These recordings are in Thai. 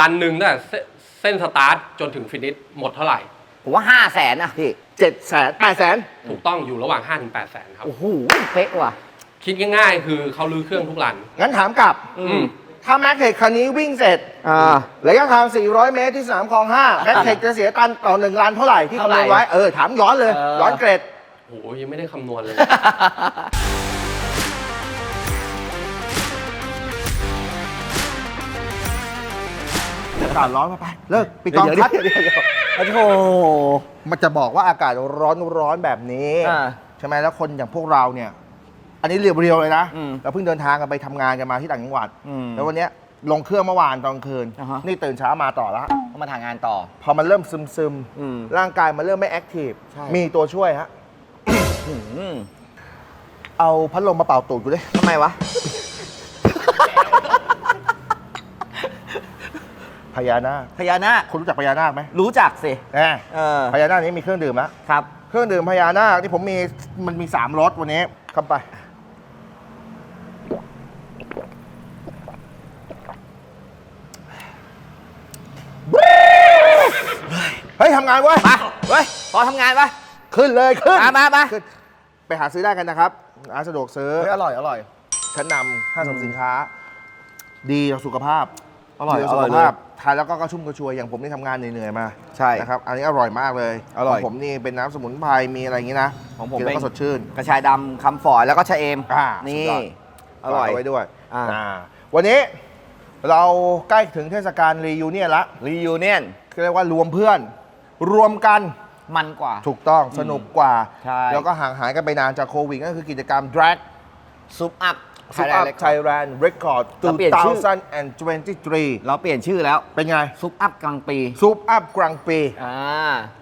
รันหนึ่งตั้งแต่เส้นเส้นสตาร์ทจนถึงฟินิชหมดเท่าไหร่ ผมว่าห้าแสนนะพี่เจ็ดแสนแปดแสนถูกต้องอยู่ระหว่าง 5-8ถึง8แสนครับ โอ้โหเป๊ะว่ะ คิดง่ายๆ คือเขาลื้อเครื่องทุกรัน งั้นถามกลับ อืม ถ้าแม็กเทคคันนี้วิ่งเสร็จอ่า ระยะทาง 400 เมตรที่สนามคลอง 5 แม็กเทคจะเสียตันต่อหนึ่งล้านเท่าไหร่ที่คำนวณไว้ เออ ถามย้อนเลย เออ ย้อนเกรดโอ้โหยังไม่ได้คำนวณเลย อากาศร้อนมาไปเลิกปิดกล้องเดี๋ยวคัดเดี๋ยวเดี๋ยวโอ้โหมันจะบอกว่าอากาศร้อนร้อนๆแบบนี้อ่าใช่ไหมแล้วคนอย่างพวกเราเนี่ย อันนี้เรียวๆเลยนะอืมเราเพิ่งเดินทางกันไปทำงานกันมาที่ต่างจังหวัดอืมแล้ววันเนี้ยลงเครื่องเมื่อวานตอนกลางคืนอ่าฮะนี่ตื่นเช้ามาต่อละเขามาทางงานต่อ พอมันเริ่มซึมซึมๆอืมร่างกายมันเริ่มไม่แอคทีฟใช่มีตัวช่วยฮะอืมเอาพัดลมมาเป่าตูดกูดิทำไมวะ พญานาคพญานาคคุณรู้จักพญานาคไหมรู้จักสิแหมเออพญานาคนี้มีเครื่องดื่มแล้วครับ เครื่องดื่มพญานาคที่ผมมีมันมีสามรสวันนี้เข้าไป เฮ้ยทำงานเว้ยมาเฮ้ยพอทำงานปะขึ้นเลยขึ้นมามามาขึ้นไปหาซื้อได้กันนะครับร้านสะดวกซื้อเฮ้ยอร่อยอร่อยชั้นนำห้างสรรพสินค้า ดีต่อสุขภาพ อร่อยดีต่อสุร่ขอยเลยภาพทานแล้วก็กระชุ่มกระชวยอย่างผมที่ทำงานเหนื่อยๆมาใช่นะครับอันนี้อร่อยมากเลยอร่อย ขงผมนี่เป็นน้ำสมุนไพรมีอะไรอย่างนี้นะของผมกินแล้วเป็นก็สดชื่น กระชายดำคำฝอยแล้วก็ชะเอมอ่านี่ สุดยอด อร่อย ฝากเาไว้ด้วยอ่า อ่าวันนี้เราใกล้ถึงเทศกาลรียูเนียนละรียูเนียนเรียกว่ารวมเพื่อน รวมกันมันกว่า ถูกต้องสนุกกว่า ใช่ แล้วก็ห่างหายกันไปนานจากโควิดก็คือกิจกรรม drag ซุปอัพ s u p Up Thailand Record เราเปลี่ยนชื่อ 2023 เราเปลี่ยนชื่อแล้วเป็นไง ซุปอัพกลางปีซุปอัพกลางปี อ่า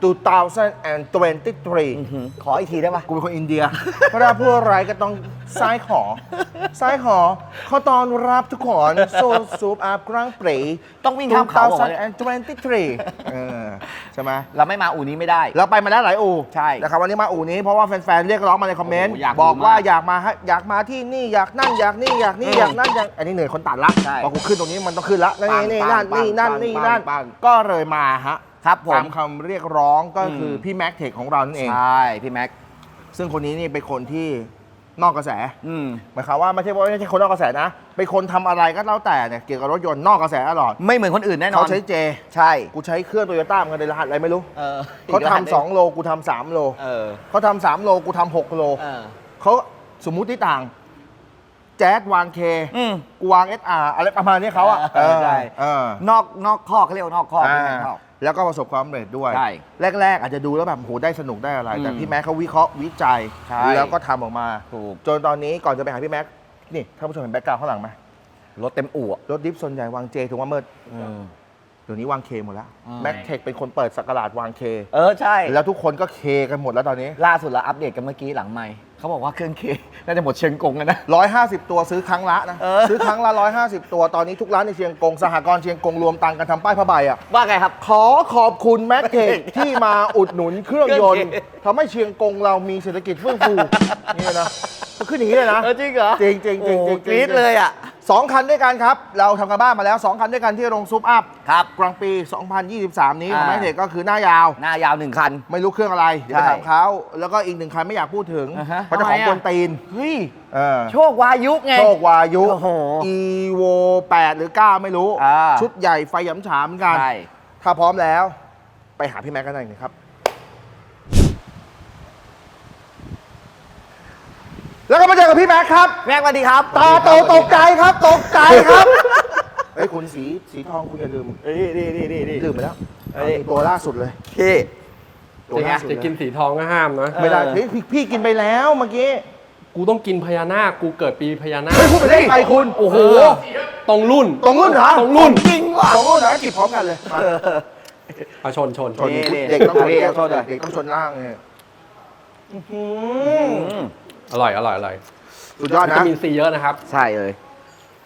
2023 ขออีกทีได้ปะกูเป็นคนอินเดียเวลาพูดอะไรก็ต้องซ้ายขอ ซ้ายขอ ขอตอนรับทุกคนโซซุปอัพกลางปีต้องวิ่งข้ามเขาเหรอเนี่ย 2023เออ ใช่ไหมเราไม่มาอู่นี้ไม่ได้ เราไปมาแล้วหลายอู่ใช่นะครับวันนี้มาอู่นี้เพราะว่าแฟนๆเรียกร้องมาในคอมเมนต์โอ้โหอยากบอกว่าดูมากอยากมาให้อยากมาที่นี่อยากนั่นอยากนี่อยากนี่อืมอยากนั่นอยากอันนี้เหนื่อยคนตัดละใช่พอกูขึ้นตรงนี้มันต้องขึ้นละนี่ปังนี่ปังนั่นปังนี่นั่นปังนี่ปังนั่นปัง ก็เลยมาฮะครับผม ตามคำเรียกร้องก็คืออม พี่แม็กเทคของเรานั่นเอง ใช่ พี่แม็ก ซึ่งคนนี้นี่เป็นคนที่ นอกกระแสอืม หมายความว่าไม่ใช่ว่าไม่ใช่คนนอกกระแสนะเป็นคนทำอะไรก็แล้วแต่เนี่ยเกี่ยวกับรถยนต์นอกกระแสตลอดไม่เหมือนคนอื่นแน่นอนเขาใช้เจ ใช่กูใช้เครื่องโตโยต้ามันในรหัสอะไรไม่รู้เออเขาทำสองโลกูทำสามโลเออเขาทำสามโลกูทำหกโลเออ เขาสมมุติต่าง แจ๊ดวางเคอืม กูวางเอสอาร์อะไรประมาณนี้เขาอะเออใช่ เออ นอกนอกข้อกเขาเรียกว่านอกข้อกไม่อ่าใช่ข้อก แล้วก็ประสบความสำเร็จด้วย ใช่แรก ๆ อาจจะดูแล้วแบบโหได้สนุกได้อะไร แต่อืมพี่แม็กเขาวิเคราะห์วิจัย ใช่ แล้วก็ทำออกมา ถูกจนตอนนี้ก่อนจะไปหาพี่แม็กนี่ท่านผู้ชมเห็นแบ็กกราวด์ข้างหลังไหมรถเต็มอู่อะ รถดิฟส่วนใหญ่วางเจถูกว่าเมื่อเออเดี๋ยวนี้วางเคหมดแล้วอ่าแม็กเทคเป็นคนเปิดสักราชวางเค เออ ใช่ แล้วทุกคนก็เคกันหมดแล้วตอนนี้ ล่าสุดเราอัปเดตกันเมื่อกี้หลังไม่ เขาบอกว่าเครื่องเคน่าจะหมดเชิงกงกันนะ 150 ตัวซื้อครั้งละนะเออ ซื้อครั้งละ 150 ตัวตอนนี้ทุกร้านในเชียงกงสหกรณ์เชียงกงรวมตังค์กันทำป้ายผ้าใบอะ ว่าไงครับ ขอขอบคุณแม็กเทคที่มาอุดหนุนเครื่องยนต์เครื่องเคทำให้เชียงกงเรามีเศรษฐกิจเฟื่องฟูนี่นะก็ขึ้นอย่างนี้เลยนะเออจริงเหรอจริงจริงจริงโอ้จริงกรี๊ดเลยอะ สองคันด้วยกันครับ เราทำกันบ้านมาแล้ว 2 คันด้วยกันที่โรงซุปอัพครับกลางปี 2023 นี้ของอ่าแม็กเทคก็คือหน้ายาว หน้ายาวหนึ่งคัน ไม่รู้เครื่องอะไร เดี๋ยวไปใช่ถามเขาแล้วก็อีกหนึ่งคันไม่อยากพูดถึงอ่าฮะ เพราะเจ้าของทำไมกอะวนตีนเฮ้ยเออโชควายุไง โชควายุโอ้โห evo 8หรือ 9 ไม่รู้ อ่า ชุดใหญ่ไฟหยำฉามเหมือนกัน ใช่ ถ้าพร้อมแล้ว ไปหาพี่แม็กกันหน่อยครับ แล้วก็มาเจอกับพี่แม็กครับ แม็กสวัสดีครับ ตาโตตกใจครับ ตกใจครับเฮ้ยคุณสีสีทองคุณอย่าลืมเฮ้ยนี่นี่นี่นี่ ลืมไปแล้วเฮ้ยเอาตัวล่าสุดเลยพี่ ตัวจะล่าสุดจะเลยกินสีทองก็ห้ามนะ ไม่ได้เออเฮ้ยพี่พี่กินไปแล้วเมื่อกี้กูต้องกินพญานาค กูเกิดปีพญานาคเฮ้ยพูดไปได้ไงคุณโอ้โห ตรงรุ่น ตรงรุ่นเหรอตรงรุ่น จริงว่ะตรงรุ่นเหรอกินพร้อมกันเลยมาเอาชนชนชน นี่นี่เด็กต้องชนนี่เด็กขอโทษด้วยเด็กต้องชนล่างเนี่ย อื้อหืออืมอร่อยอร่อยอร่อยสุดยอดวินะตามินซีเยอะนะครับ ใช่เลย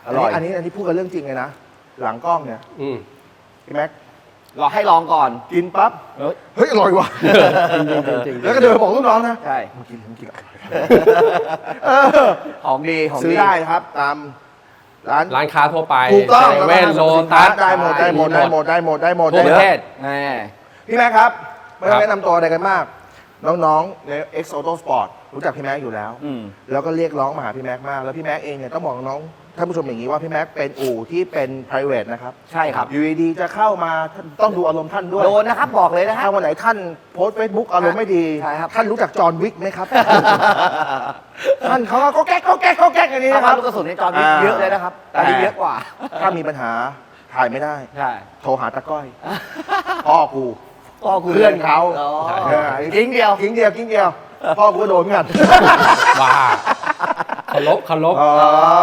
อร่อย อันนี้อันนี้พูดกันเรื่องจริงเลยนะ หลังกล้องเนี่ยอืม พี่แม็กรอให้ลองก่อน กินปั๊บเฮ้ยเฮ้ยอร่อยว่ะจริงจริงจริงจริงแล้วก็เดินไปบอกลูกน้องนะใช่มึงกินมึงกินเออของดี ของดี ซื้อได้ครับ ตามร้านร้านค้าทั่วไปถูกต้องเซเว่นแล้วโลก็ตัสได้หมดได้หมดได้หมดได้หมดได้หมดทั่วประเทศแหมพี่แม็กครับ ไม่ต้อครังบแนะนำตัวอะไรกันมาก น้องๆใน X Auto Sport รู้จักพี่แม็กอยู่แล้ว อืม แล้วก็เรียกร้องมาหาพี่แม็กมาก แล้วพี่แม็กเองเนี่ยต้องบอกน้องท่านผู้ชมอย่างนี้ว่าพี่แม็กเป็นอู่ที่เป็น private นะครับใช่ครับ อยู่ดีๆจะเข้ามาต้องดูอารมณ์ท่านด้วย โดนนะครับบอกเลยนะครัถ้าบวันไหนท่านโพสต์เฟซบุ๊กอารมณ์ไม่ดี ใช่ครับ ท่านรู้จักจอห์นวิกไหมครับ ท่านเขาก็ก็แก๊กก็แก๊กก็แก๊กอย่างนี้ถ้านะคครัรับบ ลูกกระสุนในจอนี้อ่าเยอะเลยนะครับแต่ อันนี้เยอะกว่า ถ้ามีปัญหาถ่ายไม่ได้ ใช่โทรหาตะก้อยพ่อกู พ่อกูเพื่อนเขา อ๋อเออทิ้งเดียว กิ้งเดียวกิ้งเดียว พ่อกูก็โดนเหมือนกัน ว่าเคารพเคารพอ๋อ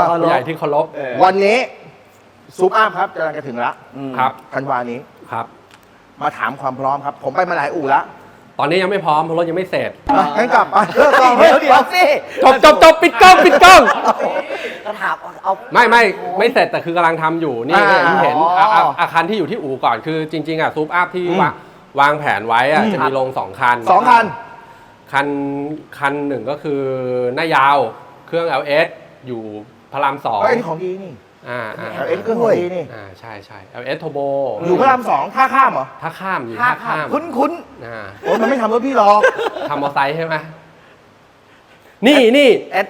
ผู้ใหญ่ที่เคารพเออวันนี้ซูปอัพครับกำลังจะถึงละอืมครับธันวานี้ ครับ มาถามความพร้อมครับ ผมไปมาหลายอู่ละตอนนี้ยังไม่พร้อมเพราะรถยังไม่เสร็จอะงั้นกลับไปเลิกกองเดี๋ยวเดี๋ยวสิจบจบจบปิดกล้องปิดกล้องก็ถามเอา ไม่ไม่ไม่เสร็จแต่คือกำลังทำอยู่นี่ก็อย่างที่เห็นอ๋ออะะอาคารที่อยู่ที่อู่ก่อนคือจริง ๆอะซูปอัพที่อืมวางวางแผนไว้อะอืมจะมีโรงสองคันสองคัน คันคันหนึ่งก็คือหน้ายาวเครื่อง LS อยู่พระรามสองเอ้ยนี่ของดีนี่อ่าอ่าเอ็นเครื่องของดีนี่ อ่าใช่ใช่ LS Turbo อยู่พระรามสองท่าข้ามเหรอท่าข้ามอยู่ท่าท่าข้าข้ามมคุ้นคุ้นอ่าโอ้ยมันไม่ทำรถพี่หรอกทำมอไซค์ใช่ไหมนี่นี่เอ็ด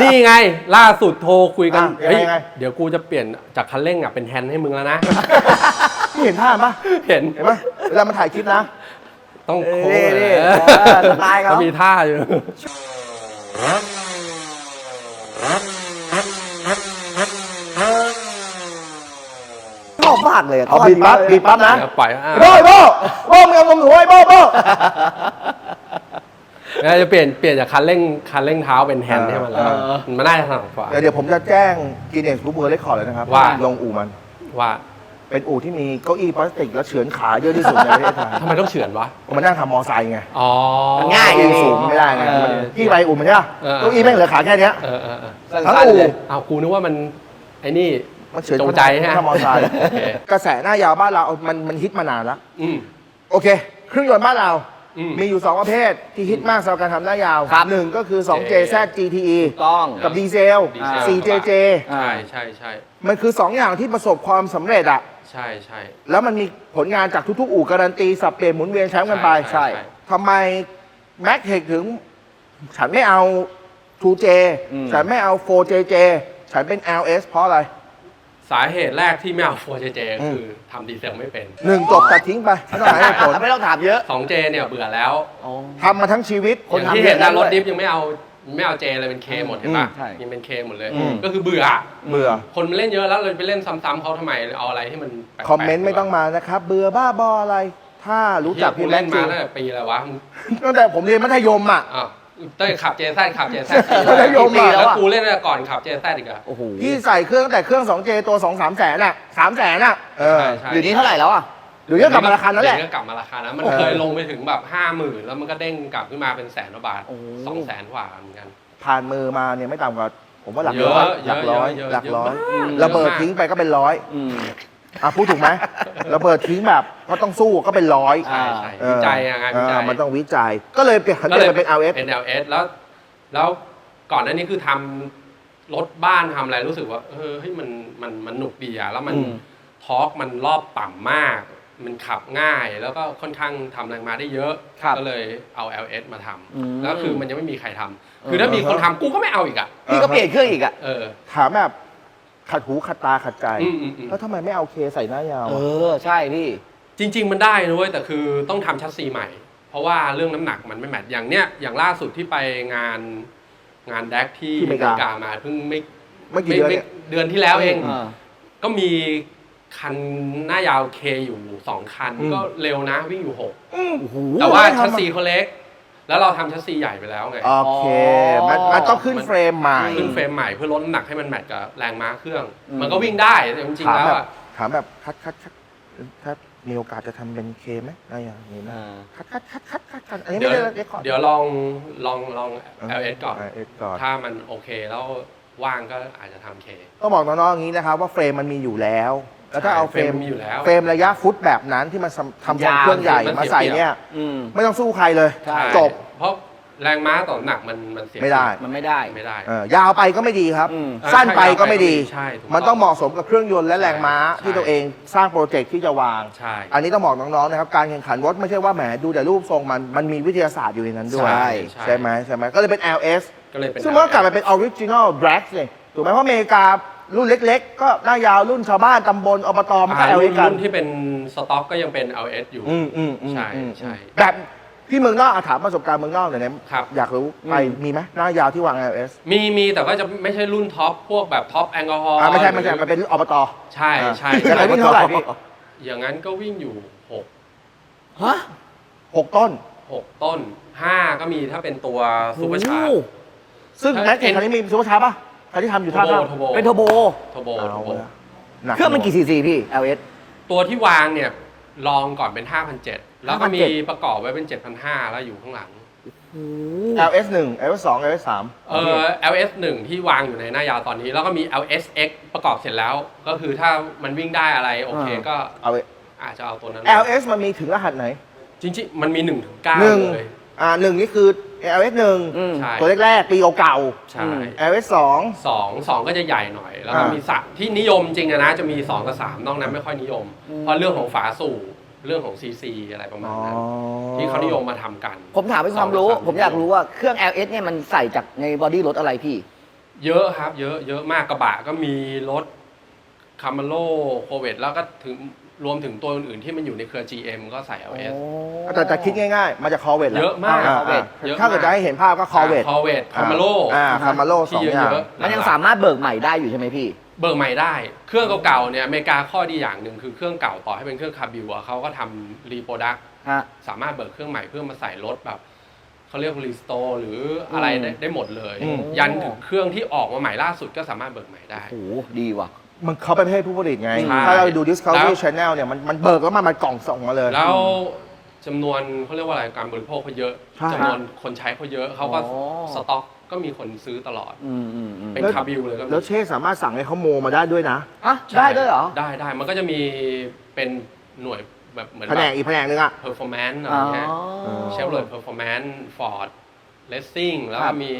นี่ไง ล่าสุดโทรคุยกันอะยังไงเฮ้ยยังไง เดี๋ยวกูจะเปลี่ยนจากคันเร่งอะเป็นแฮนด์ให้มึงแล้วนะ พี่เห็นท่าปะเห็น เห็นปะเวลามันถ่ายคลิปนะ ต้องโค้งนี่นี่เออเออสไตล์เขา เขามีท่าอยู่ ชอบมากเลยเอาบีบปั๊บบีบปั๊บนะเดี๋ยวปล่อยอะโบ้โบ้โบ้มึงเอานมหนูไว้โบ้โบ้ แล้วจะเปลี่ยนเปลี่ยนจากคันเร่งคันเร่งเท้าเป็นแฮนด์ให้มันแล้วเออ มันน่าจะถนัดกว่า เดี๋ยวเดี๋ยวผมจะแจ้งกินเองบุ๊กเบอร์เลคคอร์ดเลยนะครับว่า ลงอู่มัน ว่า เป็นอู่ที่มีเก้าอี้พลาสติกและเฉือนขาเยอะที่สุดในประเทศไทยทำไมต้องเฉือนวะผมมานั่งทำมอไซค์ไงอ๋อง่าย เก้อี้สูงไม่ได้ไงเออพี่ไปอู่มันใช่ปะเออ เก้าอี้แม่งเหลือขาแค่เนี้ย เออเออเออทั้งสั้นอู่ๆเลย เอากูนึกว่ามันไอ้นี่มันเฉือนจงใจฮะทำมอไซค์โอเคกระแสหน้ายาวบ้านเรามันมันฮิตมานานแล้ว อืม โอเค เครื่องยนต์บ้านเรา อืมมีอยู่ 2 ประเภทที่ฮิตมากสำหรับการทำหน้ายาวครับ หนึ่งก็คือ 2JZ GTE ต้อง กับดีเซล ดีเซล 4JJ ใช่ใช่ใช่มันคือ 2 อย่างที่ประสบความสำเร็จอะ ใช่ใช่ แล้วมันมีผลงานจากทุกๆ อู่การันตีสับเปลี่ยนหมุนเวียนแชมป์กันไปใช่ ทำไมแม็กเทคถึง ฉันไม่เอา 2J อืม ฉันไม่เอา 4JJ ฉันเป็น LS เพราะอะไร สาเหตุแรกที่ไม่เอา 4JJ อืม คือทำดีเซลไม่เป็น หนึ่งจบตัดทิ้งไป ไม่ต้องหาเหตุผลไม่ต้องถามเยอะ 2J เนี่ยเบื่อแล้ว ทำมาทั้งชีวิตคนอย่างทำที่เห็นเยอะนะแล้วรถด้วยดิฟยังไม่เอา ไม่เอา J เลยเป็น K หมดเห็นปะอืมใช่ยังเป็น K หมดเลย อืม ก็คือเบื่อ เบื่อ คนมันเล่นเยอะแล้วเราไปเล่นซ้ำๆเขาทำไมเอาอะไรที่มันแปลกๆคอมเมนต์ไม่ต้องมานะครับ เบื่อบ้าบออะไร ถ้ารู้จักพี่พี่เล่แม็กนจริมางตั้งแต่ปีอะไรวะตั้งแต่ผมเรียนมัธยมอะ อ้าวเต้ยขับ JZ ขับ JZ มัธยมอะ แล้วกูเล่นตั้งแต่ก่อนขับ JZ อีกอะ โอ้โหพี่ใส่เครื่องตั้งแต่เครื่อง 2J ตัว 2 3แสนอะ3แสนอะ เออใช่ใช่เดี๋ยวนี้เท่าไหร่แล้วอะ เดี๋ยวนี้กลับมาราคานั้นแหละ เดี๋ยวนี้ก็กลับมาราคานั้นมันเออเคยลงไปถึงแบบห้าหมื่นแล้วมันก็เด้งกลับขึ้นมาเป็นแสนกว่าบาทโอ้โหสองแสนกว่าเหมือนกัน ผ่านมือมาเนี่ยไม่ต่ำกว่า ผมว่าหลักเยร้อะอยหลักร้อยเยอะหลักร้อยเยอะมาก ระเบิดทิ้งไปก็เป็นร้อยอืม อะพูดถูกไหม ระเบิดทิ้งแบบก็ต้องสู้ก็เป็นร้อยใช่ใช่เออวิจัยอะงานวิจัย เออมันต้องวิจัย ก็เลยเปลี่ยนเปลี่ยนมาเป็น LS เป็น LS แล้ว แล้วก่อนหน้านี้คือทำรถบ้านทำอะไรรู้สึกว่า เออเฮ้ยมันมันมันหนุกดีอะแล้วมันอืม ทอร์กมันรอบต่ำมาก มันขับง่ายแล้วก็ค่อนข้างทำแรงม้าได้เยอะ ครับก็เลยเอา LS มาทอืมำแล้วคือมันยังไม่มีใครทำคือถ้ามีคนทำกูก็ไม่เอาอีกอะพี่ก็เปลี่ยนเครื่องอีกอะ เออ ถามแบบขัดหูขัดตาขัดใจ อืมอืมอืม แล้วทำไมไม่เอาเคใส่หน้ายาวเออะอ ใช่พี่ จริง ๆ มันได้นะเว้ยแต่คือต้องทำชัสซีใหม่ เพราะว่าเรื่องน้ำหนักมันไม่แมทอย่างเนี้ยอย่างล่าสุดที่ไปงานงานแดกที่ที่อเมริกามาเพิ่งไม่ไม่กี่เดือนเนี่ย เดือนที่แล้วเอง อ่า ก็มี คันหน้ายาวเคอยู่สองคันอืม ก็เร็วนะวิ่งอยู่หกโอ้โหแต่ว่าไม่ทำอะชัสซีเขาเล็ก แล้วเราทำชัสซีใหญ่ไปแล้วไง โอเคมันมันต้องขึ้นเฟรมใหม่ขึ้นเฟรมใหม่เพื่อลดน้ำหนักให้มันแมทกับแรงม้าเครื่องอืมมันก็วิ่งได้แต่จริงๆถามแล้วแบบอะถามแบบคัดคัดคัดถ้ามีโอกาสจะทำเป็นเคไหมอะไรอย่างนี้นะอ่า คัดคัดคัดคัดคัดคัดอันนี้เดี๋ยวไม่ได้เรคคอร์ดเดี๋ยวลองลองลอง LS ก่อน เอสก่อน ถ้ามันโอเคแล้วว่างก็อาจจะทำเค ต้องบอกน้องๆอย่างนี้นะครับว่าเฟรมมันมีอยู่แล้ว แล้วถ้าเอาเฟรมเฟรมมีอยู่แล้วเฟรมระยะฟุตแบบนั้นที่มันทำทำทรงเครื่องใหญ่มันมาเสียใส่เปรียบเนี่ย อืม ไม่ต้องสู้ใครเลยใช่ จบเพราะแรงม้าต่อน้ำหนักมันมันเสียไม่ได้มันไม่ได้ ไม่ได้ เออยาวไปก็ไม่ดีครับ อืม สั้นไปก็ไม่ดี ใช่ถูกมันต้องเหมาะสมกับเครื่องยนต์และแรงม้าใช่ ที่ตัวเองสร้างโปรเจกต์ที่จะวาง ใช่ อันนี้ต้องบอกน้องๆนะครับ การแข่งขันรถไม่ใช่ว่าแหมดูแต่รูปทรงมันมันมีวิทยาศาสตร์อยู่ในนั้นด้วย ใช่ใช่ไหมใช่ไหมก็เลยเป็น LS ก็เลยเป็นซึ่งมันก็กลับมาเป็นออริจินอลดร a กเลยถูกไหมเพราะอเมริกา รุ่นเล็ก ๆ ก็หน้ายาวรุ่นชาวบ้านตำบลอบตมันก็อ่า LS รุ่นกันรุ่นที่เป็นสต็อกก็ยังเป็น LS อยู่ อืมอืมอืมใช่อืมใช่แบบที่เมืองนอกอะถามประสบการณ์เมืองนอกหน่อยนะครับ อยากรู้ไปมีไหมหน้ายาวที่วาง LS มีมีแต่ก็จะไม่ใช่รุ่นท็อปพวกแบบท็อปแอลกอฮอล์อ่าไม่ใช่ไม่ใช่มันเป็นอบตใช่ใช่อย่างไรวิ่งเท่าไหร่พี่อย่างนั้นก็วิ่งอยู่หกฮะหกต้นหกต้นห้าก็มีถ้าเป็นตัวซูเปอร์ชาร์โอ้จซึ่งถ้าแม็กเก่งคันนี้มีซูเปอร์ชาร์จป่ะคั นที่ทำอยู่ท่าข้ามโทโบเป็นโทโบโทโบเอาโทโบละหนัเครื่องมันกี่ซีซีพี่ LS ตัวที่วางเนี่ยลองก่อนเป็น 5,700 แล้วก็มี5,700 ประกอบไว้เป็น 7,500 แล้วอยู่ข้างหลัง LS 1 LS 2 LS 3เออ LS 1ที่วางอยู่ในหน้ายาวตอนนี้ แล้วก็มี LSX ประกอบเสร็จแล้ว ก็คือถ้ามันวิ่งได้อะไร โอเคอ่าก็เอาไว้อาจจะเอาตัวนั้น LS มันมีถึงรหัสไหนจริงๆ มันมี1ถึง9หนึ่งเลย อ่าหนึ่งนี่คือ LS อืม1ใช่ ตัวแรกๆ ปีเก่าใช่ๆ LS 2สองสองก็จะใหญ่หน่อย แล้วก็อ่ามี มีสะที่นิยมจริงอะนะ จะมี 2 กับ 3 นอกนั้นไม่ค่อยนิยม เพราะเรื่องของฝาสูบเรื่องของ CC อะไรประมาณนั้น ที่เขานิยมมาทำกัน ผมถามเป็นความรู้ สองกับสาม ผมอยากรู้ว่าเครื่อง LS เนี่ยมันใส่จากในบอดี้รถอะไรพี่ เยอะครับ เยอะเยอะมากกระบะก็มีรถคาร์มาโลโคเวตแล้วก็ถึง รวมถึงตัวอื่นๆที่มันอยู่ในเครือ GM ก็ใส่ LS แต่แต่คิดง่ายๆ มาจากคอเวตเยอะมาก Corvette เยอะมาก ถ้าเกิดจะให้เห็นภาพก็คอเวตคอเวตคาร์มาโลอ่าคาร์มาโลสที่องเยอย่างอะๆมันยังสามารถเบิกใหม่ได้อยู่ใช่ไหมพี่ เบิกใหม่ได้ เครื่องเก่าๆเนี่ยอเมริกาข้อดีอย่างหนึ่งคือเครื่องเก่าต่อให้เป็นเครื่องคาร์บิวอะเขาก็ทำรีโปรดักฮะ สามารถเบิกเครื่องใหม่เพื่อมาใส่รถแบบเขาเรียกรีสโตร์หรืออะไรได้อืมได้หมดเลย อืม ยันถึงเครื่องที่ออกมาใหม่ล่าสุดก็สามารถเบิกใหม่ได้ โอ้โหดีว่ะ มันเขาเป็นประเภทผู้ผลิตไง ใช่ถ้าเราดู Discovery แล้ว Channel เนี่ยมันมันเบิกแล้วมันมันกล่องส่งมาเลย แล้วจำนวนเขาเรียกว่าอะไรการบริโภคเขาเยอะใช่จำนวนคนใช้เขาเยอะเขาก็อ๋อ สต็อกก็มีคนซื้อตลอด อืมอืมอืมเป็นแล้ว คาร์บิวเลยก็มีแล้วเชษสามารถสั่งให้เขาโมมาได้ด้วยนะ อะใช่ได้ด้วยเหรอ ได้ได้มันก็จะมีเป็นหน่วยแบบเหมือนแผนกอีกแผนกหนึงอะ เพอร์ฟอร์แมนซ์อะไรอ๋อเงี้ย เชฟโรเลตเพอร์ฟอร์แมนซ์ฟอร์ดเลสซิ่งแล้วครัก็บมี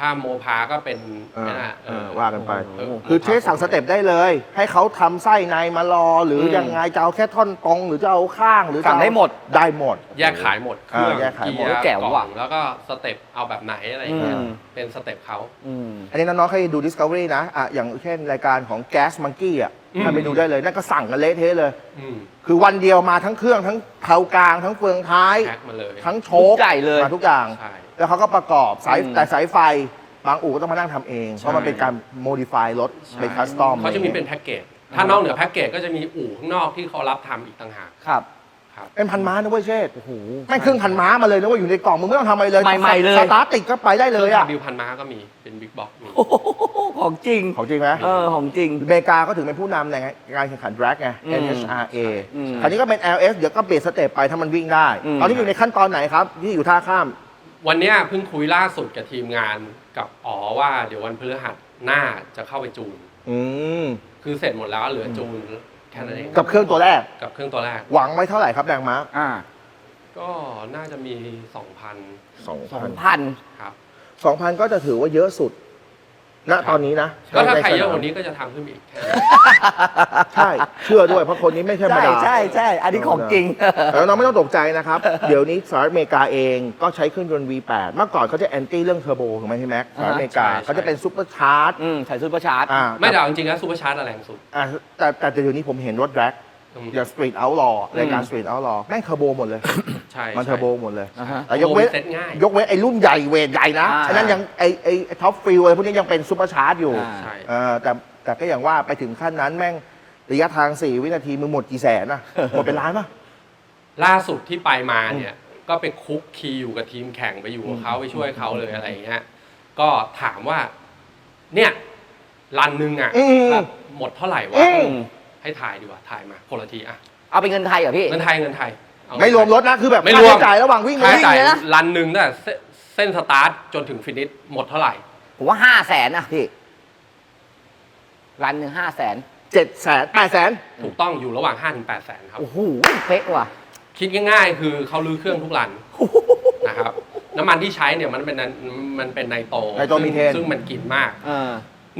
ถ้าโมพาก็เป็นเออนั่นน่ะเออว่ากันไปเออคือเชษสั่งสเต็ปได้เลย ให้เขาทำไส้ในมารอหรืออมยังไงจะเอาแค่ท่อนตรง หรือจะเอาข้างหรือจะสั่งเอาได้หมด ได้หมด แยกขายหมดเคอ่ารื่องแยกขายหมดเกียร์แจ๋วกล่ว่ะองแล้วก็สเต็ปเอาแบบไหนอะไรอย่างเงี้ยอืม เป็นสเต็ปเขา อืม อันนี้น้องๆเคยดู Discovery นะอะอย่างเช่นรายการของ Gas Monkey อะอืมท่านไปดูได้เลย นั่นก็สั่งกันเละเทะเลย อืมคือวันเดียวมาทั้งเครื่องทั้งเท้ากลางทั้งเฟืองท้าย แพ็คมาเลยทั้งโชทุคกใหญ่เลยมาทุกอย่าง ใช่ แล้วเขาก็ประกอบสายอืมแต่สายไฟ บางอู่ก็ต้องมานั่งทำเอง เพราะมันเป็นการโมดิฟายรถเป็นคัสตอมเขาจะมีเป็นแพ็กเกจ ถ้านอกเหนือแพ็กเกจก็จะมีอู่ข้างนอกที่เขารับทำอีกต่างหาก ครับ ครับ เป็นพันม้านะเว้ยเชษโอ้โหแม่งเครื่องพันม้ามาเลยนะเว่าอยู่ในกล่องมึงไม่ต้องทำอะไรเลยใหม่ๆเลย สตาร์ทติดก็ไปได้เลยอะบิวพันม้าก็มีเป็นบิ๊กบ็อกมี โอ้โหของจริง ของจริงไหม เออ ของจริง อเมริกาก็ถึงเป็นผู้นำในการแข่งขัน drag ไง อืม NHRA อืมคราวนี้ก็เป็น LS เดี๋ยวก็เปลี่ยนสเต็ปไปถ้ามันวิ่งได้ อืม ตอนนี้อยู่ในขั้นตอนไหนครับ ที่อยู่ท่าข้าม วันเนี้ยเพิ่งคุยล่าสุดกับทีมงานกับอ๋อว่าเดี๋ยววันพฤหัสหน้าจะเข้าไปจูน อืม คือเสร็จหมดแล้วเหลือจูน แค่นั้นเองกับเครื่องตัวแรก กับเครื่องตัวแรก หวังไว้เท่าไหร่ครับแรงม้าอ่าก็น่าจะมี 2,000 สอง2,000พัน ครับ2,000ก็จะถือว่าเยอะสุด ณตอนนี้นะก็ถ้าใครในสนมเยอะกว่านี้ก็จะทำขึ้นอีกแค่นั้นใช่ เชื่อด้วยเพราะคนนี้ไม่ใช่ธรรมใช่ดา ใช่ใช่อันนี้ของจริง แล้วน้องไม่ต้องตกใจนะครับ เดี๋ยวนี้สหรัฐอเมริกาเองก็ใช้เครื่องยนต์ V8 เมื่อก่อนเขาจะแอนตี้เรื่องเทอร์โบถูกไหมพี่แม็กสหรัฐอเมริกาใช่ใช่ เขาจะเป็นซุปเปอร์ชาร์จอืมใส่ซุปเปอร์ชาร์จ อ่าไม่แต่เอาจริงๆแล้วซูเปอร์ชาร์จอะแรงสุด อ่าแต่แต่เดี๋ยวนี้ผมเห็นรถแร็ก อืมอย่างสตรีทเอาท์ลอรายการอืมสตรีทเอาท์ลอแม่งเทอร์โบหมดเลย ใช่มันเทอร์โบหมดเลยอ่าฮะ แต่ยกเว้นเซ็ตง่าย ยกเว้นไอ้รุ่นใหญ่เวทใหญ่นะอ่าอันนั้นยังไอ้ไอ้ท็อปฟิลอะไรพวกนี้ยังเป็นซุปเปอร์ชาร์จอยู่อ่าใช่ เออแต่แต่ก็อย่างว่าไปถึงขั้นนั้นแม่งระยะทาง 4 วินาทีมึงหมดกี่แสนนะหมดเป็นล้านป่ะ ล่าสุดที่ไปมาเนี่ยก็ไปคุกคีอยู่กับทีมแข่งไปอยู่กับเขาไปช่วยเขาเลยอะไรอย่างเงี้ยก็ถามว่า เนี่ยรันหนึ่งอะอืมแบบหมดเท่าไหร่วะอืม ให้ถ่ายดีกว่าถ่ายมาคนละทีอะเอาเป็นเงินไทยเหรอพี่ เงินไทยเงินไทยเอาเงินไม่รวมรถนะ คือแบบไม่ค่ารวมใช้จ่ายระหว่างวิ่งค่าวิ่งใช้จ่ายเลยนะ รันหนึ่งตั้งแต่เส้นเส้นสตาร์ทจนถึงฟินิชหมดเท่าไหร่ ผมว่าห้าแสนนะพี่รันหนึ่งห้าแสนเจ็ดแสนแปดแสนถูกต้องอยู่ระหว่าง5ถึง8แสนครับ โอ้โหเป๊ะว่ะ คิดง่ายๆ คือเขาลื้อเครื่องทุกรันนะครับ น้ำมันที่ใช้เนี่ยมันเป็นนันมันเป็นไนโตรไนโตรมีเทน ซึ่งมันกินมาก เออ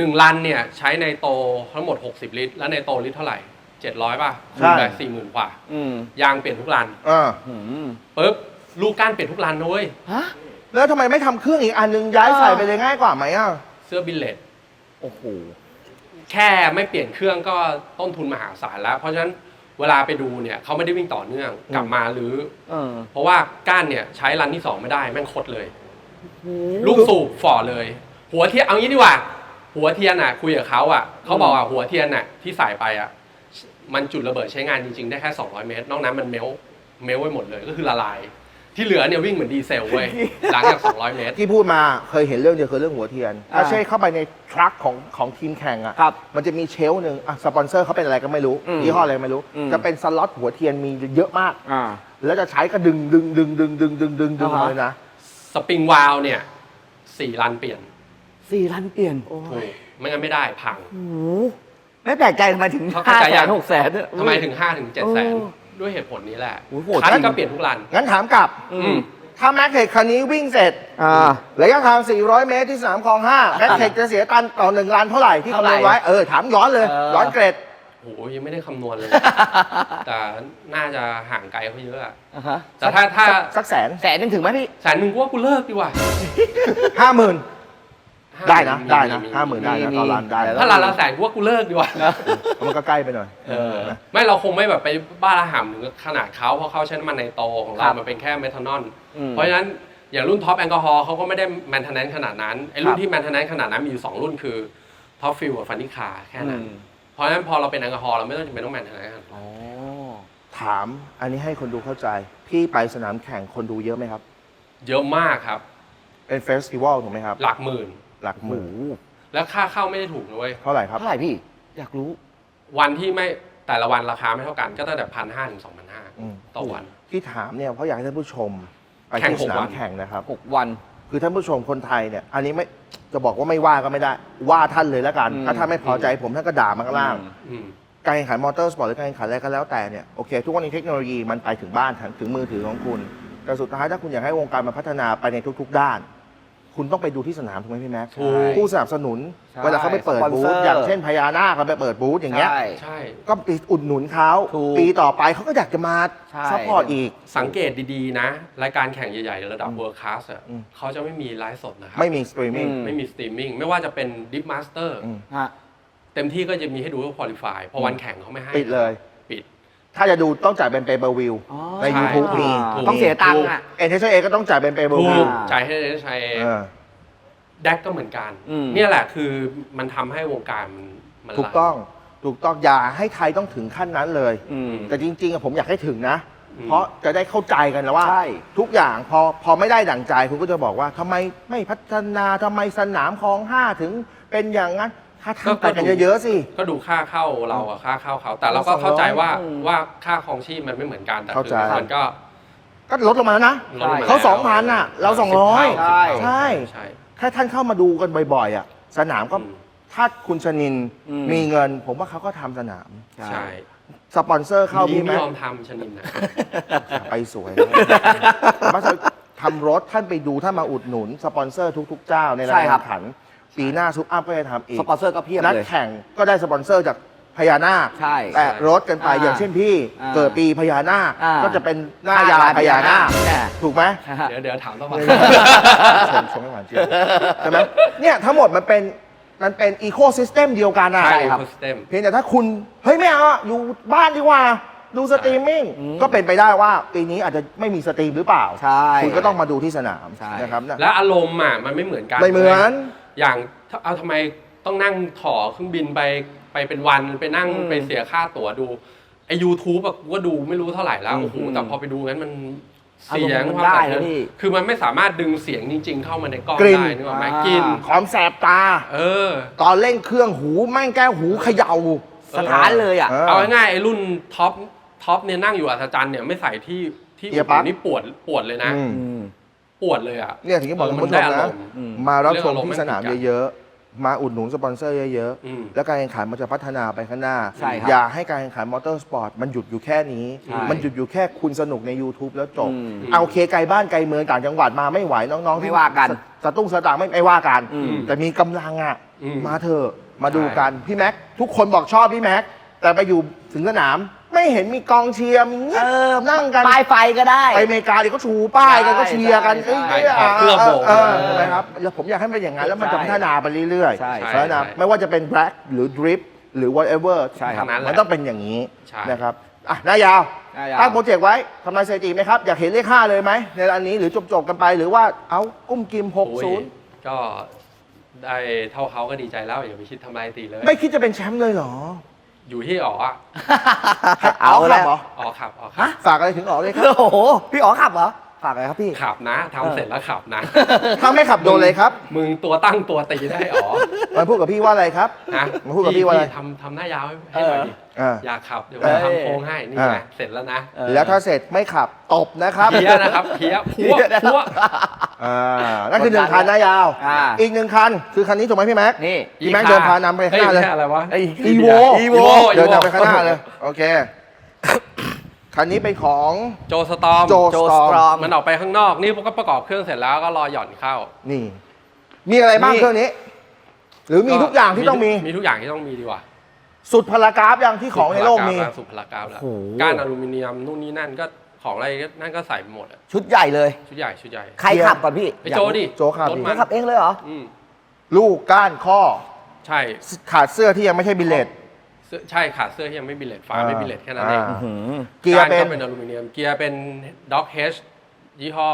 หนึ่งลันเนี่ยใช้ไนโตรทั้งหมด 60 ลิตร แล้วไนโตรลิตรเท่าไหร่ 700 ป่ะใช่สี่หมื่นกว่า อืมยางเปลี่ยนทุกลันอ่าอืมปุ๊บลูกก้านเปลี่ยนทุกลันนะเว้ย ฮะ แล้วทำไมไม่ทำเครื่องอีกอันนึงย้ายใส่ไปเลยง่ายกว่าไหมอะเสื้อบิลเลตโอ้โห แค่ไม่เปลี่ยนเครื่องก็ต้นทุนมหาศาลแล้ว เพราะฉะนั้นเวลาไปดูเนี่ยเขาไม่ได้วิ่งต่อเนื่องกลับมาหรือ เออเพราะว่าก้านเนี่ยใช้รันที่สองไม่ได้แม่งคดเลย ลูกสูบฝ่อเลย หัวเทียนเอางี้ดีกว่า หัวเทียนอะคุยกับเขาอะเขาบอกว่าหัวเทียนอะที่ใส่ไปอะมันจุดระเบิดใช้งานจริงๆ ได้แค่ 200 เมตร นอกนั้นมันเมลเมลไว้หมดเลยก็คือละลาย ที่เหลือเนี่ยวิ่งเหมือนดีเซลเว้ยหลังจาก 200 เมตร ที่พูดมาเคยเห็นเรื่องเดียวคือเรื่องหัวเทียนอ่าถ้าเช่เข้าไปในทรัคของของทีมแข่งอะครับมันจะมีเชลฟ์หนึ่งอะสปอนเซอร์เขาเป็นอะไรก็ไม่รู้อืมยี่ห้ออะไรก็ไม่รู้ อืม จะเป็นสล็อตหัวเทียนมีเยอะมาก อ่า แล้วจะใช้ก็ดึงดึงดึงดึงดึงดึงดึงดึงอ่าฮะ เลยนะ สปริงวาลวเนี่ยสี่รันเปลี่ยน สี่ล้านเปลี่ยนโอ้ถูยกไม่งั้นไม่ได้พังโอ้โหไม่แปลกใจทำไมถึงเขาห้าเข้าใจแสยันง หกแสนเนี่ย ทำไมถึง5ถึง7แสน โอ้ด้วยเหตุผลนี้แหละโอ้โหโหดคันจริง ก็เปลี่ยนทุกรัน งั้นถามกลับ อืม ถ้าแม็กเทคคันนี้วิ่งเสร็จอ่า ระยะทาง 400 เมตรที่สนามคลอง 5 แม็กเทคจะเสียตันต่อหนึ่งล้านเท่าไหร่ที่คำนวณไว้ เออ ถามย้อนเลย เออ ย้อนเกรดโอ้โหยังไม่ได้คำนวณเลย แต่น่าจะห่างไกลเขาเยอะอะอ่าฮะแต่ถ้าถ้าสักแสนแสนหนึงถึงไหมพี่ แสนหนึ่งกูว่ากูเลิกดีกว่า ห้าหมื่น ได้นะมีได้นะมีห้าหมื่นได้นะมีต่อล้านได้มีถ้ารันละแสนกูว่ากูเลิกดีกว่ามันก็ใกล้ไปหน่อยเออไม่เราคงไม่แบบไปบ้าระห่ำถึงขนาดเขาเพราะเขาใช้น้ำมันไนโตรของครัเราบมันเป็นแค่เมทานอลอืมเพราะฉะนั้นอย่างรุ่นท็อปแอลกอฮอล์เขาก็ไม่ได้แมนเทนแนนขนาดนั้นไอ้รุ่ครันบที่แมนเทนแนนขนาดนั้นมีอยู่สองรุ่นคือท็อปฟิลกับฟันนิคาแค่นั้นอืมเพราะฉะนั้นพอเราเป็นแอลกอฮอล์เราไม่ต้องจำเป็นต้องแมนเทนแนนอ๋อถามอันนี้ให้คนดูเข้าใจ พี่ไปสนามแข่งคนดูเยอะไหมครับ เยอะมากครับเป็นเฟสติวัลถูกไหมครับ หลักหมื่น หลักหมื่นแล้วค่าเข้าไม่ได้ถูกนะเว้ยเท่าไหร่ครับ เท่าไหร่พี่ อยากรู้ วันที่ไม่แต่ละวันราคาไม่เท่ากัน ก็ตั้งแต่พันห้าถึงสองพันห้าอืม ต่อวัน ที่ถามเนี่ยเพราะอยากให้ท่านผู้ชมไปแข่งที่หสกนาวัมนแข่งนะครับ6วัน คือท่านผู้ชมคนไทยเนี่ย อันนี้ไม่จะบอกว่าไม่ว่าก็ไม่ได้ ว่าท่านเลยแล้วกัน อืม ถ้าท่านไม่พอใจผมท่านก็ด่ามาข้างล่าง อืม การแข่งขันมอเตอร์สปอร์ตหรือการแข่งขันอะไรก็แล้วแต่เนี่ยโอเค ทุกวันนี้เทคโนโลยีมันไปถึงบ้านถึงถึงมือถือของคุณ แต่สุดท้ายถ้าคุณอยากให้วงการมันพัฒนาไปในทุก ๆ ด้าน คุณต้องไปดูที่สนามถูกไหมพี่แม็กซ์ถูกผู้สนับสนุนใช่เวลาเขาไปเปิดสปอนบูเซอธร์ อย่างเช่นพญานาคเขาไปเปิดบูธอย่างเงี้ย ใช่ ใช่ ก็ไปอุดหนุนเขาถูกปีต่อไปเขาก็อยากจะมาใช่ ซัพพอร์ตอีก สังเกตดีๆนะ รายการแข่งใหญ่ๆ ระดับ World Class อะอืม เขาจะไม่มีไลฟ์สดนะครับ ไม่มีสตรีมมิ่ง อืมไม่มีสตรีมมิ่งไม่ว่าจะเป็น Deep Master อืม ฮะ เต็มที่ก็จะมีให้ดูว่า qualify พอวันแข่งเขาไม่ให้ปิดเลยปิด ถ้าจะดูต้องจ่ายเป็นเปเปอร์วิวอ๋อในใช่ YouTube มี ถูก ต้องเสียตังค์อะ เอ็นเทเอก็ต้องจ่ายเป็นเปเปอร์ถูวิวกจ่ายให้ได้ใช้เอง เออ แดกก็เหมือนกันอืม เนี่ยแหละคือมันทำให้วงการมันมันถูกต้องถูกต้องอย่าให้ไทยต้องถึงขั้นนั้นเลย อืม แต่จริงๆอะผมอยากให้ถึงนะอืมเพราะจะได้เข้าใจกันแล้วว่า ใช่ทุทุกอย่างพอพอไม่ได้ดั่งใจคุณก็จะบอกว่าทำไมไม่พัฒนาทำไมสนามคลองห้าถึงเป็นอย่างนั้น ถ้าทำไปกันเยอะๆสิ ก็ดูค่าเข้าเราอะค่าเข้าเขา แต่เราก็เข้าใจว่าอืมว่าค่าครองชีพมันไม่เหมือนกันแต่เข้าคืใจอมันก็ก็ลดลงมาแล้วนะ ลดลงมเขาแล้วสองพันอะเราสองร้อยสิบเท่าใช่ ใช่ ถ้าท่านเข้ามาดูกันบ่อยๆอะสนามก็อืม ถ้าคุณชนินอืม มีเงิน ผมว่าเขาก็ทำสนาม ใช่สปอนเซอร์เข้านี่พี่ไหมไม่ยอมทำชนินนะ ไปสวยมาทำรถท่านไปดูท่านมาอุดหนุน สปอนเซอร์ทุกๆเจ้าในรายใช่ครัการบขัน ปีหน้าซุปอัพก็จะทำอีกสปอนเซอร์ก็เพียบนัดเลย แข่งก็ได้สปอนเซอร์จากพญานาคใช่แต่รถกันไปอ่าอย่างเช่นพี่อ่าเกิดปีพญานาคอ่า ก็จะเป็นหน้ายาพญานาคแน่ถูกไหม เดี๋ยวเดี๋ยวถามต้องมา ชมชมไม่หวานเจี๊ยบใช่ไหมเนี่ยทั้งหมดมันเป็นมันเป็นอีโคซิสเต็มเดียวกันอะใช่ครับโคสเต็มเพียงแต่ถ้าคุณ เฮ้ยไม่เอาอะอยู่บ้านดีกว่า ดูสตรีมมิ่งอืมก็เป็นไปได้ว่าปีนี้อาจจะไม่มีสตรีมหรือเปล่า ใช่คุณก็ต้องมาดูที่สนามใช่ นะครับนะ แล้วอารมณ์อะมันไม่เหมือนกันไม่เหมือน อย่างถ้าเอาทำไมต้องนั่งถอเครื่องบินไปไปเป็นวันไปนั่งอืมไปเสียค่าตั๋วดูไอยูทูบอะกูก็ดูไม่รู้เท่าไหร่แล้วอืมโอ้โหแต่พอไปดูงั้นมันอารมณ์เสียงมันความได้แบบนะพี่ คือมันไม่สามารถดึงเสียงจริง ๆ เข้ามาในกล้องกลิ่นได้นึกออกไหมอ่ากลินความแสบตา เออ ตอนเล่นเครื่องหูแม่งแก้วหูเขย่า สถานเลยอะ เออ เอาง่ายๆไอ้รุ่นท็อปท็อปเนี่ยนั่งอยู่อัศจรรย์เนี่ยไม่ใส่ที่ที่เอียร์ปลั๊กนี่ปวดปวดเลยนะ อืม อืม ปวดเลยอะเนี่ยถึงที่บอกเออคุณมันผู้ชได้มอารนะมณ์อืมมารับชมเรื่องอารมณ์ที่สนามไม่ติดกันเยอะมาอุดหนุนสปอนเซอร์เยอะอืมๆแล้วการแข่งขันมันจะพัฒนาไปข้างหน้าใช่ครับอย่าให้การแข่งขันมอเตอร์สปอร์ตมันหยุดอยู่แค่นี้ใช่มันหยุดอยู่แค่คุณสนุกใน YouTube แล้วจบอืมเอาโอเคไกลบ้านไกลเมืองต่างจังหวัดมาไม่ไหวน้องๆที่ไม่ว่ากันสสตุ้งสตางค์ไม่ไม่ว่ากันอืมแต่มีกำลังอะอืมมาเถอะมาดูใช่กันพี่แม็กทุกคนบอกชอบพี่แม็กแต่ไปอยู่ถึงสนาม ไม่เห็นมีกองเชียร์มีเงียบเออนั่งกันป้ายไฟก็ได้ ไปอเมริกาดิเขาชูป้ายกันก็เชียร์กันใช่เอ้ยใช่ถอดเสื้อโบก เออใช่ไหมครับแล้วผมอยากให้มันเป็นอย่างนั้นแล้วมันจะพัฒนาไปเรื่อยๆใช่เพราะฉะนั้นไม่ว่าจะเป็นแบล็กหรือดริฟหรือ whatever ใช่ครับทั้งนั้นแหละมันต้องเป็นอย่างนี้ใช่ นะครับอะหน้ายาวหน้ายาว ตั้งโปรเจกต์ไว้ทำลายสถิติไหมครับ อยากเห็นเลขห้าเลยไหมในอันนี้หรือจบๆกันไปหรือว่าเอากุ้มกิมโอ้ย60ก็ได้เท่าเขาก็ดีใจแล้วอย่าไปคิดทำลายสถิติเลย ไม่คิดจะเป็นแชมป์เลยเหรอ อยู่ที่อ๋ออะเอาแล้วขับเหรออ๋อขับอ๋อขับ ฝากอะไรถึงอ๋อเลยครับ โอ้โห พี่อ๋อขับเหรอ ฝากอะไรครับพี่ขับนะทำเสร็จแล้วขับนะ ถ้าไม่ขับโดนเลยครับมึงตัวตั้งตัวตีได้อ๋อมันพูดกับพี่ว่าอะไรครับฮะมาพูดกับพี่ว่าอะไร ทำทำหน้ายาวให้ให้หน่อยดิอ่าอยากขับเดี๋ยวเอ้ผมยทำโค้งให้นี่อ่าไงเสร็จแล้วนะเออแล้วถ้าเสร็จไม่ขับตบนะครับเพี้ยนะครับเพี้ยพัวพัวอ่านั่นคือหนึ่งคันนะยาว อ่า อีกหนึ่งคันคือคันนี้ถูกไหมพี่แม็กนี่ พี่แม็กเดินพานำไปข้างหน้าเลยอ้ไม่ใช่อะไรวะ ไอ้ อีโว อีโว เดินนำไปข้างหน้าเลย โอเค คันนี้เป็นของ โจสตอม โจโจสสตตรออมงมันออกไปข้างนอก นี่พวกก็ประกอบเครื่องเสร็จแล้วก็รอหย่อนเข้า นี่ มีอะไรบ้างนี่ เครื่องนี้ หรือมีทุกอย่างที่ต้องมี มีทุกอย่างที่ต้องมีดีกว่าสุดพลากราฟอย่างที่ของในโลกมี สุดพลากราฟแล้วโอ้โห ก้านอลูมิเนียมนู่นนี่นั่นก็ของอะไรก็นั่นก็ใส่ไปหมดอะชุดใหญ่เลย ชุดใหญ่ชุดใหญ่ ใครขับก่อนพี่ไปโจดิโจขับรถดิมัพี่นขับเองเลยเหรอ อืมลูกก้านข้อ ใช่ ขาดเสื้อที่ยังไม่ใช่บิลเลต เสื้อใช่ขาดเสื้อที่ยังไม่บิลเลตฝาไม่บิลเลตแค่นั้นเองอ่า หืมเกียร์เป็นก้าเป็นอลูมิเนียม เกียร์เป็นด็อกเฮชยี่ห้อ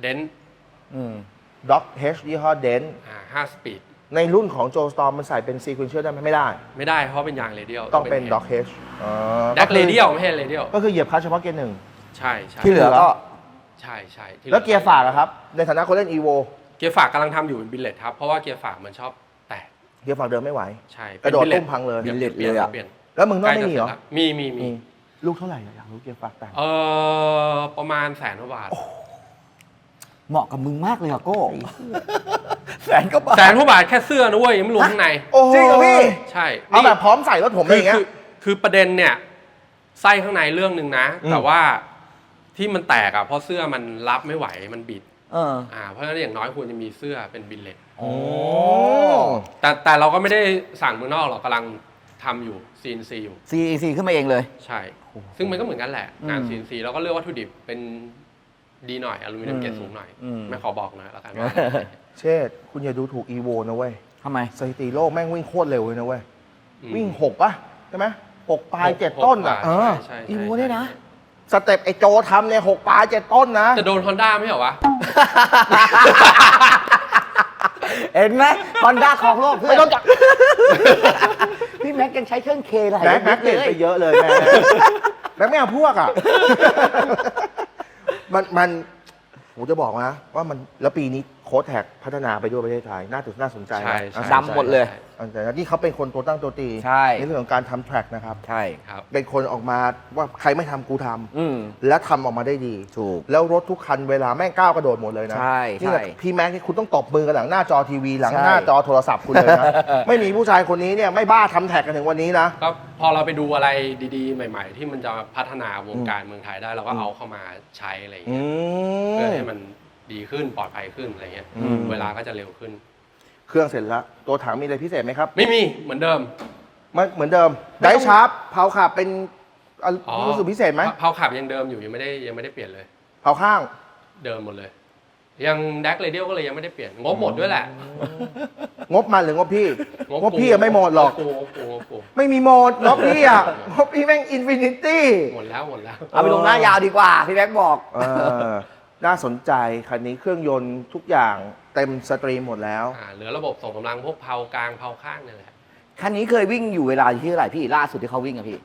เดนอืมด็อกเฮชยี่ห้อเดนอ่าห้าสปีดในรุ่นของโจสตอมมันใส่เป็นซีค u นเชียลได้ไหมไม่ได้ ไม่ได้เพราะเป็นยางเรเดียลต้องเป็นด็อกเฮชแดกเรเดียลไม่ใช่เรเดียลก็คือเหยียบคลัตช์เฉพาะเกียร์หนึ่ง ใช่ใช่ที่เหลือก็ ใช่ใช่ที่หแล้วเกียร์ฝากอะครับ ในฐานะคนเล่น EVO เกียร์ฝากกำลังทำอยู่เป็นบิลเลตครับ เพราะว่าเกียร์ฝากมันชอบแตก เกียร์ฝากเดินไม่ไหว ใช่กระโดดป็นตุ้มพังเลยปน billet ปนเลยอะเปลี่ยนแล้วมึงนอกไม่มีเหรอใกล้จะสจแล้วมีมีมีมีลูกเท่าไหร่อะอยากรู้เกียร์ฝากแต่งเออประมาณแสนกว่าบาทเหมาะกับมึงมากเลยอะโก้ แสนก็บาทแสนกว่าบาทแค่เสื้อนะเว้ยยังไม่รวมข้างใน โอ้โหจริงเหรอพี่ ใช่เอาแบบพร้อมใส่รถผมเลคืยอย่างเงี้คืยคือประเด็นเนี่ยไส้ข้างในเรื่องหนึ่งนะ อืม แต่ว่าที่มันแตกอะเพราะเสื้อมันรับไม่ไหวมันบิด เออ อ่าเพราะฉะนั้นอย่างน้อยควรจะมีเสื้อเป็นบิลเลต โอ้แต่แต่เราก็ไม่ได้สั่งเมืองนอกหรอกกำลังทำอยู่ CNC อยู่ซีซีขึ้นมาเองเลย ใช่ ซึ่งมันก็เหมือนกันแหละงานอืม CNC เราก็เลือกวัตถุดิบเป็นดีหน่อยอลูมิเนียมอืมเกรดสูงหน่อย อืม ไม่ขอบอกหนะแล้วกันว่า เชษฐ์คุณอย่าดูถูก EVO นะเว้ย ทำไม สถิติโลกแม่งวิ่งโคตรเร็วเลยนะเว้ย อืมวิ่งหกปะใช่ไหมหกปลายหกเจ็ดหกต้นอะ ปลายเออ ใช่ใช่อีโวใช่เนี่ยนะ สเต็ปไอโจทำเนี่ยหกปลายเจ็ดต้นนะ จะโดนฮอนด้าไม่เหรอวะ เห็นไหมฮอนด้าของโลกเพื่อนไม่ต้องจับพี่แม็กยังใช้เครื่องเคหลายแม็กแม็กเปลี่ยนไปยเยอะเลยแม็กแม็กไม่เอาพวกอะ มันมันผมจะบอกนะว่ามันแล้วปีนี้โค้ดแท็กพัฒนาไปด้วยประเทศไทย น่าตื่นน่าสนใจนะใช่ใช่ ดำหมดเลยใช่อันแต่ที่เขาเป็นคนตัวตั้งตัวตีใช่ในเรื่องของการทำแทร็กนะครับใช่ ครับ เป็นคนออกมาว่าใครไม่ทำกูทำอืม แล้วทำออกมาได้ดี ถูก แล้วรถทุกคันเวลาแม่งก้าวกระโดดหมดเลยนะใช่นี่แหละใช่พี่แม็กนี่คุณต้องตบมือกันหลังหน้าจอทีวีหลังใช่ หน้าจอโทรศัพท์คุณเลยนะ ไม่มีผู้ชายคนนี้เนี่ยไม่บ้าทำแท็กกันถึงวันนี้นะ ก็พอเราไปดูอะไรดี ๆ ใหม่ ๆ ที่มันจะพัฒนาวงการเมืองไทยได้เราก็เอาเข้ามาใช้อะไรอย่างอืเงี้ยเพื่อมให้มัน ดีขึ้นปลอดภัยขึ้นอะไรเงี้ยอืม เวลาก็จะเร็วขึ้น เครื่องเสร็จแล้วตัวถังมีอะไรพิเศษไหมครับไม่มีเหมือนเดิม มันเหมือนเดิมไม่ไดต้อง ชาร์ปเผาขับเป็นอะรู้สึกพิเศษไหมเผาขับยังเดิมอยู่ยังไม่ได้ยังไม่ได้เปลี่ยนเลย เผาข้าง เดิมหมดเลย ยังแดกเรเดียลก็เลยยังไม่ได้เปลี่ยนงบหมดด้วยแหละงบมันหรืองบพี่ งบพี่อะไม่หมดหรอก งบกูงบกูงบกูไม่มีหมดงบพี่อะงบพี่แม่งอินฟินิตี้หมดแล้วหมดแล้ว เอาไปลงหน้ายาวดีกว่าพี่แม็กบอก เออ น่าสนใจคันนี้เครื่องยนต์ทุกอย่างเต็มสตรีมหมดแล้ว อ่าเหลือระบบส่งกำลังพวกเผากลางเผาข้างนี่แหละ คันนี้เคยวิ่งอยู่เวลาที่เท่าไหร่พี่ล่าสุดที่เขาวิ่งอะพี่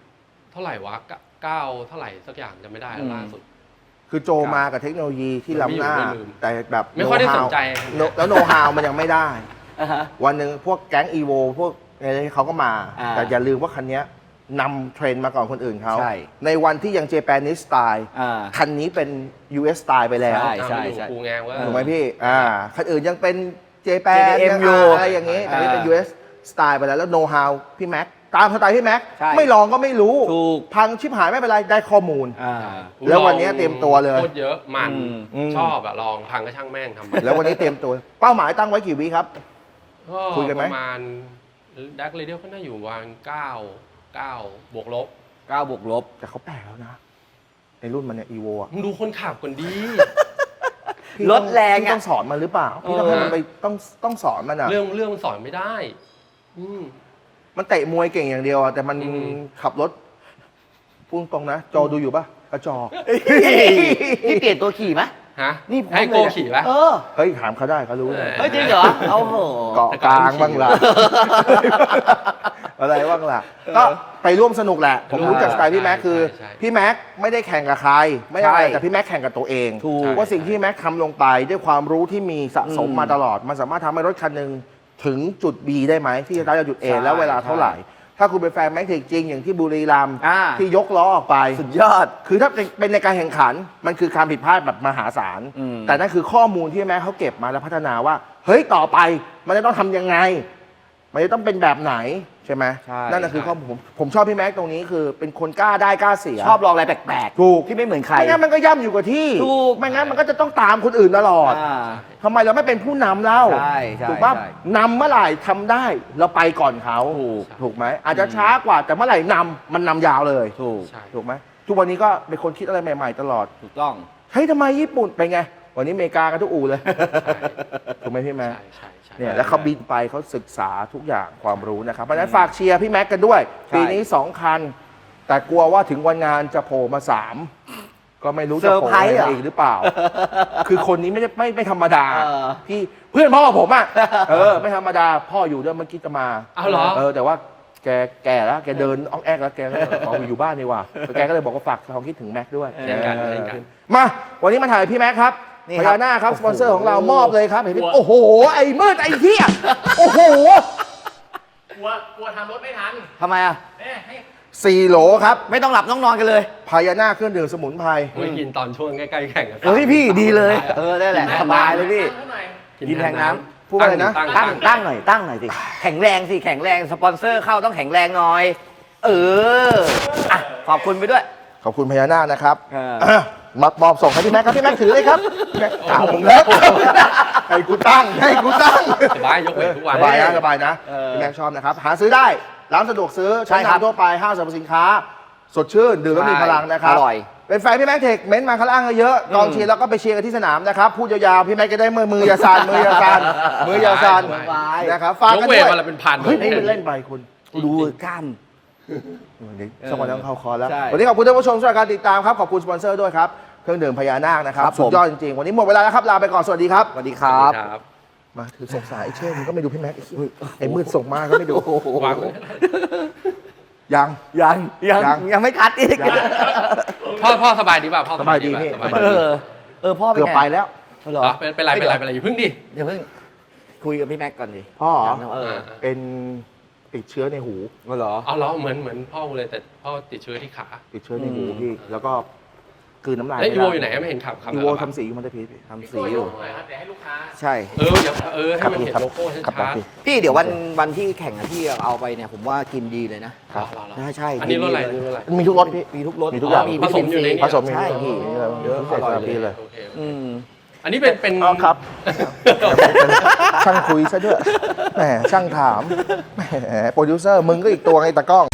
เท่าไหร่วะเก้าเก้าเท่าไหร่สักอย่างจะไม่ได้อืม ล่าสุด คือโจมากับเทคโนโลยีที่ล้ำหน้าไม่อยู่ไม่ลืม แต่แบบ ไม่ค่อยได้ know-how สนใจ no- แล้วโน้ตฮาวมันยังไม่ได้ อ่าฮะ วันหนึ่งพวกแก๊งอีโวพวกอะไรเขาก็มา อ่า แต่อย่าลืมว่าคันเนี้ย นำเทรนด์มาก่อนคนอื่นเขาใช่ในวันที่ยังเจแปนิสสไตล์อ่าคันนี้เป็น US สไตล์ไปแล้วใช่อ่ามันอยู่กูแงงว่า ถูกไหมพี่อ่าคันอื่นยังเป็นเจแปน JDM อยู่อะไรอย่างนี้แต่นี่เป็น อ่า US สไตล์ไปแล้วแล้วโน้ตฮาวพี่แม็กตามสไตล์พี่แม็กใช่ไม่ลองก็ไม่รู้ถูก พังชิบหายไม่เป็นไรได้ข้อมูล อ่า แล้ววันนี้เตรียมตัวเลย โคตรเยอะมันอืม อืม ชอบอะลองพังก็ช่างแม่งทำไปแล้ววันนี้เตรียมตัว เป้าหมายตั้งไว้กี่วิครับก็คุยกันไหม ประมาณดักเรเดียลก็น่าอยู่วางเก้า เก้าบวกลบ9บวกลบ แต่เขาแปลกแล้วนะ ในรุ่นมันเนี่ยอีโวอะมึงดูคนขับก่อนดี พี่รถแรงพี่อะต้องสอนมันหรือเปล่าพี่ต้องให้มันไปต้องต้องสอนมันอะ เรื่องเรื่องมันสอนไม่ได้ อืม มันเตะมวยเก่งอย่างเดียวอะแต่มันอืม ขับรถพูดตรงนะ จอดูอยู่ปะกระจอกพี่เปลี่ยนตัวขี่ไหมฮะนี่พร้อมให้เลยโกนะขี่ปะ เออเฮ้ยถามเขาได้เขารู้เออเฮ้ยจริงเหรอเอาโห เกาะกลางบ้างล่ะ อะไรบ้างล่ะ ก็ไปร่วมสนุกแหละ ผมรู้จากสไตล์พี่แม็กคือ ใช่ใช่พี่แม็กไม่ได้แข่งกับใคร ไม่ได้อะไรใช่แต่พี่แม็กแข่งกับตัวเองถูก ว่าสิ่งที่แม็กทำลงไปด้วยความรู้ที่มีสะสมอืมมาตลอด มันสามารถทำให้รถคันหนึ่งถึงจุด B ได้ไหมที่จะได้จากจุด A ใช่แล้วเวลาเท่าไหร่ ถ้าคุณเป็นแฟนแม็กเทคจริงอย่างที่บุรีรัมย์อ่า ที่ยกล้อออกไป สุดยอด คือถ้าเป็นในการแข่งขันมันคือการผิดพลาดแบบมหาศาล อืมแต่นั่นคือข้อมูลที่แม่เขาเก็บมาแล้วพัฒนาว่า เฮ้ยต่อไปมันจะต้องทำยังไง มันจะต้องเป็นแบบไหนใช่ไหมใช่นั่นนะคือข้อมูลผมผมชอบพี่แม็กซ์ตรงนี้คือ เป็นคนกล้าได้กล้าเสียชอบลองอะไรแปลกๆถูกที่ไม่เหมือนใคร ไม่งั้นมันก็ย่ำอยู่กับที่ถูก ไม่งั้นมันก็จะต้องตามคนอื่นตลอดอ่า ทำไมเราไม่เป็นผู้นำเล่าใช่ใช่ถูกป่ะใช่นำเมื่อไหร่ทำได้เราไปก่อนเขาถูก ถูกไหมอาจจะช้ากว่าแต่เมื่อไหร่นำมันนำยาวเลยถูก ใช่ ถูกไหมทุกวันนี้ก็เป็นคนคิดอะไรใหม่ ๆ ตลอดถูกต้อง เฮ้ยทำไมญี่ปุ่นเป็นไง วันนี้อเมริกากันทุกอู่เลยถูกไหมพี่แม็กใช่ใช่ใช่ เนี่ยแล้วเขาบินไปเขาศึกษาทุกอย่างความรู้นะครับ เพราะฉะนั้นฝากเชียร์พี่แม็กกันด้วย ใช่ ปีนี้2คัน แต่กลัวว่าถึงวันงานจะโผล่มา3ก็ไม่รู้จะเซอร์โผล่ไพรส์มาเหรออีกหรือเปล่า คือคนนี้ไม่ได้ไม่ไม่ธรรมดา เออพี่เพื่อนพ่อผมอะเออ ไม่ธรรมดาพ่ออยู่ด้วยเมื่อกี้จะมาเอาเหรอ เออแต่ว่าแกแก่แล้วแกเดินอ้องแอกแล้วแกก็ขออยู่บ้านดีกว่าแกก็เลยบอกว่าฝากความคิดถึงแม็กด้วยเช่นกันเช่นกัน มาวันนี้มาถ่ายพี่แม็กครับ นี่พครับ ญานาคครับโอ้สโหปอนเซอร์ของเรามอบเลยครับเห็นพี่โอ้โห ไอ้มืดไอ้เหี้ยโอ้โหกลัวกลัวทำรถไม่ทันทำไมอะ แม่ให้ สี่โหลครับไม่ต้องหลับต้องนอนกันเลยพญานาคเครื่องดื่มสมุนไพรไม่กินตอนช่วงใกล้ๆแข่งกันเฮ้ยพี่ดีเลย เออได้แหละกินสบายเลยพี่ตั้งเท่าไหร่กินแทนน้ำพูดว่าอะไรนะ ตั้งตั้ตั้งงตั้งหน่อยตั้งหน่อยสิ แข็งแรงสิแข็งแรงสปอนเซอร์เข้าต้องแข็งแรงหน่อย เอออะขอบคุณไปด้วย ขอบคุณพญานาคนะครับเอออะ มามอบส่งให้พี่แม็กครับพี่แม็กถือเลยครับพี่แม็กถามผมแล้วให้กูตั้งให้กูตั้งสบายยกเวททุกวัน สบายนะสบายนะเออ พี่แม็กชอบนะครับ หาซื้อได้ร้านสะดวกซื้อใช่ชั้นครับนำทั่วไปห้างสรรพสินค้า สดชื่นดื่มแล้วมีพลังนะครับ อร่อย เป็นแฟนพี่แม็กเทคเม้นต์มาข้างล่างเยอะๆกองเชียร์แล้วก็ไปเชียร์กันที่สนามนะครับพูดยาวๆพี่แม็กจะได้มือมืออยาสั่นมืออยาสั่นมืออยาสั่นสบาย นะครับฝากยกกันเวด้ทวยวันละเป็นพัน เฮ้ยนี่มันเล่นไปคุณ ดูกล้าม เดี๋ยวสักวันต้องเข้าคอร์สแล้ว ใช่ วันนี้ขอบคุณท่านผู้ชมสำหรับการติดตามครับ ขอบคุณสปอนเซอร์ด้วยครับ เครื่องดื่มพญานาคนะครับ ครับผม สุดยอดจริงๆ วันนี้หมดเวลาแล้วครับ ลาไปก่อน สวัสดีครับ สวัสดีครับ ครับ มาถือส่งสายไอ้เช่มึงก็ไม่ดูพี่แม็กซ์ไอ้เหี้ยไอ้มืดส่งมาก็ไม่ดูวางไว้ยัง ยัง ยัง ยัง ยังไม่คัดอีกยังพ่อพ่อสบายดีป่ะพ่อสบายดีป่ะพี่สบายสบายเอดีอเออ พ่อเป็นเกือบไงไปแล้ว เหรอเหรอเป็นเป็นไรเป็นไรเป็นไรอย่าเพิ่งดิ เดี๋ยวเพิ่งคุยกับพี่แม็กก่อนดิพ่อเหรอ เออ เป็น ติดเชื้อในหูเหรอ เอาเหรอเหมือนเหมือนพ่อกูเลยแต่พ่อติดเชื้อที่ขา ติดเชื้อในหูอืม พี่ แล้วก็กลืนน้ำลายแล้วไม่อีได้โวอยู่ไหนไม่เห็นขับขับอีโวแล้วทำสีอยู่มันจะพีพี่ทำพี่สีโก้อยยู่กหน่อยครับเดี๋ยวให้ลูกค้าใช่ เอออย่าเออให้มันเห็นโลโก้ครับชัดพี่ พี่เดี๋ยววันวันที่แข่งอะพี่เอาไปเนี่ยผมว่ากินดีเลยนะๆรอรอรอใช่ใช่อันนี้รถอะไรกินี่ดีรเลยถอะไร มีทุกรสพี่ มีทุกรสมีทุกอย่างผสมอยู่ในนี้ ผสมมีใช่พี่พี่ เยอะเยอะพิเศษอร่อยสำหรับพี่เลย โอเค อืม อันนี้เป็นเป็นอ๋อครับ ช่างคุยซะด้วยแหมช่างถามแหมโปรดิวเซอร์มึงก็อีกตัวไงตากล้อง